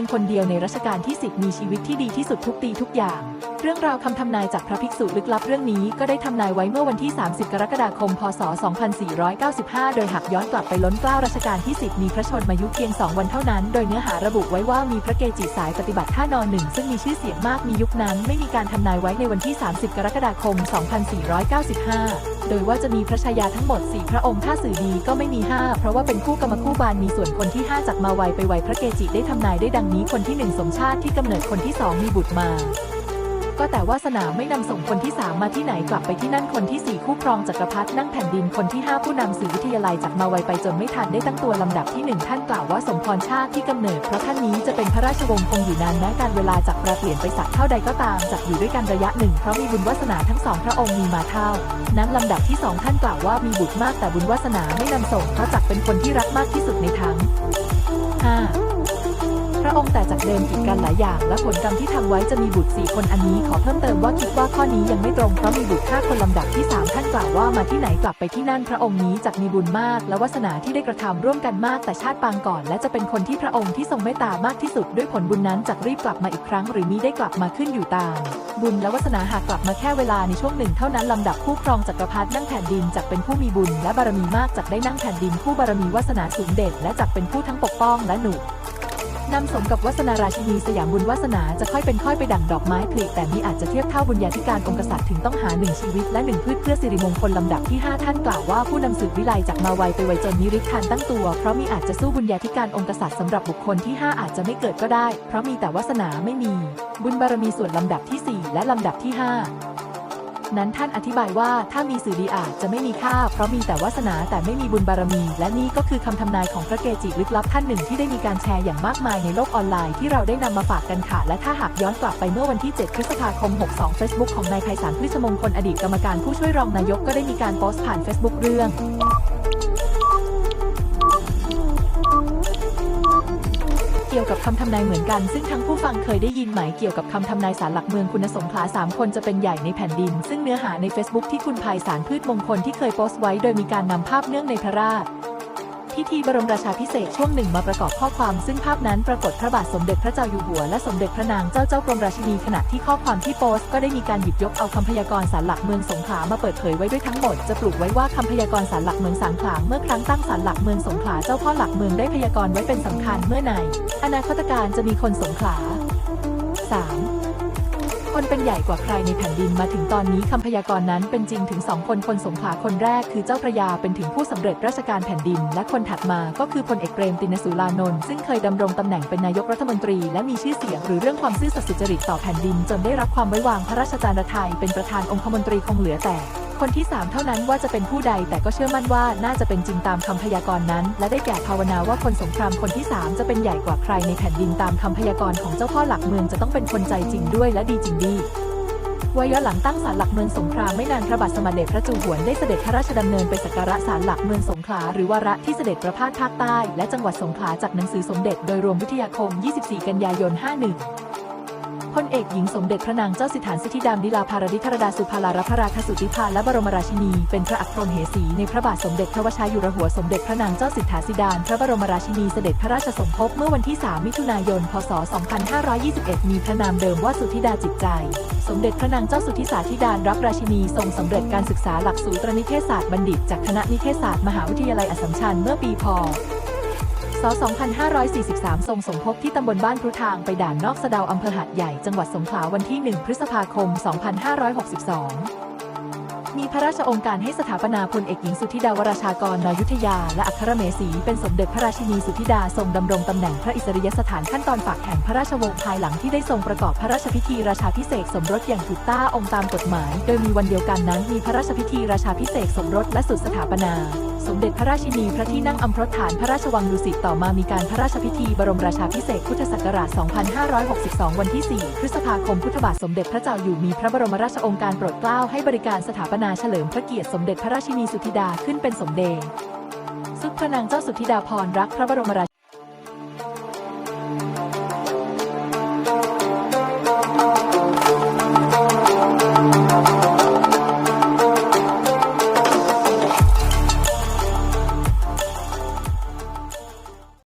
ยงคนเดียวในรัชกาลที่ 10 มีชีวิตที่ดีที่สุดทุกปีทุกอย่าง เรื่องราวคำทำนายจากพระภิกษุลึกลับเรื่องนี้ก็ได้ทำนายไว้เมื่อวันที่ 30 กรกฎาคม พศ 2495 โดยหากย้อนกลับไปล้นเกล้ารัชกาลที่ 10 มีพระชนมายุเพียง 2 วันเท่านั้น โดยเนื้อหาระบุไว้ว่ามีพระเกจิสายปฏิบัติท่านอนหนึ่งซึ่งมีชื่อเสียงมากมียุคนั้น ไม่มีการทำนายไว้ในวันที่ 30 กรกฎาคม 2495 โดยว่าจะมีพระชายาทั้งหมด 4 พระองค์ถ้าสื่อดีก็ไม่มี 5 เพราะว่าเป็นคู่กรรมคู่บานมีส่วนคนที่ 5 จากมาไวไปไวพระเกจิได้ทำนายได้ดังนี้คนที่ 1 สมชาติที่กำเนิดคนที่ 2 มีบุตรมา ก็แต่วาสนาไม่นำส่งคนที่ 3 มาที่ไหนกลับไปที่นั่นคนที่ 4 คู่ครองจักรพรรดินั่งแผ่นดินคนที่ 5 ผู้นำสื่อวิทยาลัยจากมาไวไปจนไม่ทันได้ตั้งตัวลำดับที่ 1 ท่านกล่าวว่าสมพรชาติที่กำเนิดเพราะท่านนี้จะเป็นพระราชวงศ์คงอยู่นานแม้การเวลาจากปรเปลี่ยนไปสักเท่าใดก็ตามจากอยู่ด้วยกันระยะหนึ่งเพราะมีบุญวาสนาทั้งสองพระองค์มีมาเท่า นั้นลำดับที่สองท่านกล่าวว่ามีบุตรมากแต่บุญวาสนาไม่นำส่งเพราะจักเป็นคนที่รักมากที่สุดในทั้ง 5. พระองค์แต่จากเดิมกีดกันหลายอย่าง และผลกรรมที่ทำไว้จะมีบุตรสี่คนอันนี้ขอเพิ่มเติมว่าคิดว่าข้อนี้ยังไม่ตรงเพราะมีบุตรห้าคนลำดับที่3ท่านกล่าวว่ามาที่ไหนกลับไปที่นั่นพระองค์นี้จักมีบุญมาก และวาสนาที่ได้กระทำร่วมกันมากแต่ชาติปางก่อน และจะเป็นคนที่พระองค์ที่ทรงเมตตามากที่สุดด้วยผลบุญนั้นจักรีบกลับมาอีกครั้ง หรือมิได้กลับมาขึ้นอยู่ตามบุญและวาสนาหากกลับมาแค่เวลาในช่วงหนึ่งเท่านั้นลำดับผู้ครองจักรพรรดินั่งแผ่นดินจักเป็นผู้มีบุญและบารมีมากจักได้นั่งแผ่นดินผู้บารมีวาสนาสูงเด่นและจักเป็นผู้ทั้งปกป้องและหนุ นำสมกับวาสนาราชินีสยามบุญวาสนาจะค่อยเป็นค่อยไปดั่งดอกไม้ผลิแต่นี้อาจจะเทียบเท่าบุญญาธิการองค์กษัตริย์ถึงต้องหาหนึ่งชีวิตและหนึ่งพืชเพื่อสิริมงคลลำดับที่ 5 ท่านกล่าวว่าผู้นำสืบวิไลจากมาไวไปไวจนนิริทันตั้งตัว เพราะมีอาจจะสู้บุญญาธิการองค์กษัตริย์สำหรับบุคคลที่ 5 อาจจะไม่เกิดก็ได้ เพราะมีแต่วาสนาไม่มี บุญบารมีส่วนลำดับที่ 4 และลำดับที่ 5 นั้นท่านอธิบายว่าถ้ามีสื่อดีอาจจะไม่มีค่า เพราะมีแต่วาสนาแต่ไม่มีบุญบารมี และนี่ก็คือคำทำนายของพระเกจิลึกลับท่านหนึ่งที่ได้มีการแชร์อย่างมากมายในโลกออนไลน์ที่เราได้นำมาฝากกันค่ะ และถ้าหากย้อนกลับไปเมื่อวันที่ 7 พฤษภาคม 62 Facebook ของนายไพศาลพฤชมงคลอดีตกรรมการผู้ช่วยรองนายกก็ได้มีการโพสต์ผ่าน Facebook เรื่อง เกี่ยวกับคำทำนายเหมือนกัน ซึ่งทั้งผู้ฟังเคยได้ยินไหมเกี่ยวกับคำทำนายสารหลักเมืองคุณสงขลา3 คนจะเป็นใหญ่ในแผ่นดิน ซึ่งเนื้อหาใน Facebook ที่คุณภัยสารพืชมงคลที่เคยโพสต์ไว้ โดยมีการนำภาพเนื่องในพระราช พิธีบรมราชาพิเศษช่วงหนึ่งมาประกอบข้อความซึ่งภาพนั้นปรากฏพระบาทสมเด็จพระเจ้าอยู่หัวและสมเด็จพระนางเจ้าเจ้ากรมราชินีขณะที่ข้อความที่โพสต์ก็ได้มีการหยิบยกเอาคำพยากรณ์สารหลักเมืองสงขลามาเปิดเผยไว้ด้วยทั้งหมดจะปลูกไว้ว่าคำพยากรณ์สารหลักเมืองสังขลาเมื่อครั้งตั้งสารหลักเมืองสงขลาเจ้าพ่อหลักเมืองได้พยากรณ์ไว้เป็นสำคัญเมื่อในอนาคตการจะมีคนสงขลา 3. คนเป็นใหญ่กว่าใครในแผ่นดินมาถึงตอนนี้คำพยากรณ์นั้นเป็นจริงถึงสองคนคนสงขลาคนแรกคือเจ้าพระยาเป็นถึงผู้สำเร็จราชการแผ่นดิน และคนถัดมาก็คือพลเอกเปรมตินสุรานนท์ซึ่งเคยดำรงตำแหน่งเป็นนายกรัฐมนตรี และมีชื่อเสียงหรือเรื่องความซื่อสัตย์สุจริตต่อแผ่นดิน จนได้รับความไว้วางพระราชจารยไทยเป็นประธานองคมนตรีคงเหลือแต่ คนที่ 3 เท่านั้นว่าจะเป็นผู้ใดแต่ก็เชื่อมั่นว่าน่าจะเป็นจริงตามคำพยากรณ์นั้น และได้แก่ภาวนาว่าคนสงครามคนที่ 3 จะเป็นใหญ่กว่าใครในแผ่นดินตามคำพยากรณ์ของเจ้าพ่อหลักเมืองจะต้องเป็นคนใจจริงด้วยและดีจริงดีว่าย้อนหลังตั้งศาลหลักเมืองสงขลาไม่นานพระบาทสมเด็จพระจุหวนได้เสด็จพระราชดำเนินไปสักการะศาลหลักเมืองสงขลาหรือวาระที่เสด็จประพาสภาคใต้ และจังหวัดสงขลาจากหนังสือสมเด็จโดยรวมวิทยาคม 24 กันยายน 51 พลเอกหญิงสมเด็จพระนางเจ้าสิทธานสิทธิดามดิลาภารดิธรดาสุภาลาภราคสุติภาและบรมราชินี เป็นพระอัครมเหสี ในพระบาทสมเด็จพระวชิรยุรหัวสมเด็จพระนางเจ้าสิทธาธิดานพระบรมราชินีเสด็จพระราชสมภพเมื่อวันที่ 3 มิถุนายน พศ 2521 มีพระนามเดิมว่าสุธิดาจิตใจ สมเด็จพระนางเจ้าสุธิสาธิดานรับราชินีทรงสำเร็จการศึกษาหลักสูตรนิเทศศาสตร์บัณฑิต จากคณะนิเทศศาสตร์มหาวิทยาลัยอัสสัมชัญเมื่อปีพ.ศ 2543 ทรงสมภพที่ตำบลบ้านพรุทางไปด่านนอกสะดาวอำเภอหาดใหญ่จังหวัดสงขลาวันที่ 1 พฤษภาคม 2562 มีพระราชองค์การให้สถาปนาพลเอกหญิงสุธิดาวราชากรนายุทธยา และอัครเมสีเป็นสมเด็จพระราชินีสุธิดาทรงดำรงตำแหน่งพระอิสริยสถานขั้นตอนฝากแห่งพระราชวงศ์ภายหลังที่ได้ทรงประกอบพระราชพิธีราชาพิเศษสมรสอย่างถูกต้ององค์ตามกฎหมาย โดยมีวันเดียวกันนั้นมีพระราชพิธีราชาพิเศษสมรสและสุดสถาปนาสมเด็จพระราชินีพระที่นั่งอัมพรฐานพระราชวังดุสิตต่อมามีการพระราชพิธีบรมราชาพิเศษพุทธศักราช 2562 วันที่ 4 พฤษภาคม พุทธบาทสมเด็จพระเจ้าอยู่มีพระบรมราชองค์การโปรดเกล้าให้บริการสถาปนาเฉลิมพระเกียรติสมเด็จพระราชินีสุธิดาขึ้นเป็นสมเด็จสุดพระนางเจ้าสุธิดาพรรักพระบรมรา